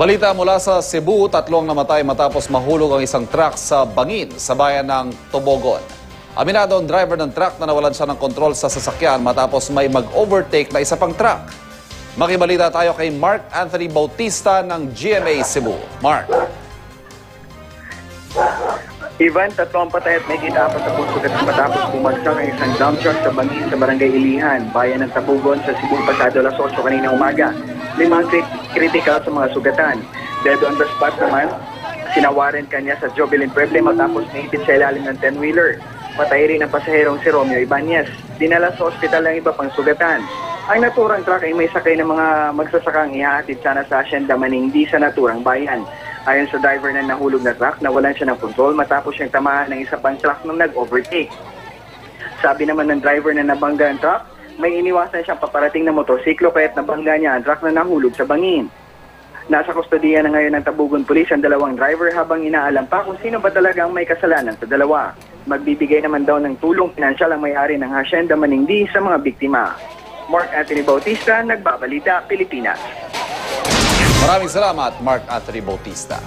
Balita mula sa Cebu, tatlong namatay matapos mahulog ang isang truck sa Bangin sa bayan ng Tobogon. Aminado ang driver ng truck na nawalan siya ng kontrol sa sasakyan matapos may mag-overtake na isa pang truck. Makibalita tayo kay Mark Anthony Bautista ng GMA Cebu. Mark. Ivan, tatlong patay at may apat sa puso at matapos bumagsak ang isang dump truck sa bangin sa barangay Ilihan, bayan ng Tabugon sa Cebu pasado alas 8 kanina umaga. Limang critical sa mga sugatan. Dead on the spot naman, sinawarin kanya sa Jovelin Pueble matapos naipit sa ilalim ng 10-wheeler. Patay rin ang pasaherong si Romeo Ibanez. Dinala sa ospital ang iba pang sugatan. Ang naturang truck ay may sakay ng mga magsasakang ihahatid sana sa Hacienda Maningdi sa naturang bayan. Ayon sa driver ng nahulog na truck, nawalan siya ng kontrol matapos siyang tamaan ng isa pang truck nung nag-overtake. Sabi naman ng driver na nabangga ang truck, may iniwasan siyang paparating na motorsiklo kaya't nabangga niya ang truck na nahulog sa bangin. Nasa kustodiya na ngayon ng Tabugon Police ang dalawang driver habang inaalam pa kung sino ba talaga ang may kasalanan sa dalawa. Magbibigay naman daw ng tulong pinansyal ang may-ari ng Hacienda Maningdi sa mga biktima. Mark Anthony Bautista, Nagbabalita, Pilipinas. Maraming salamat, Mark Anthony Bautista.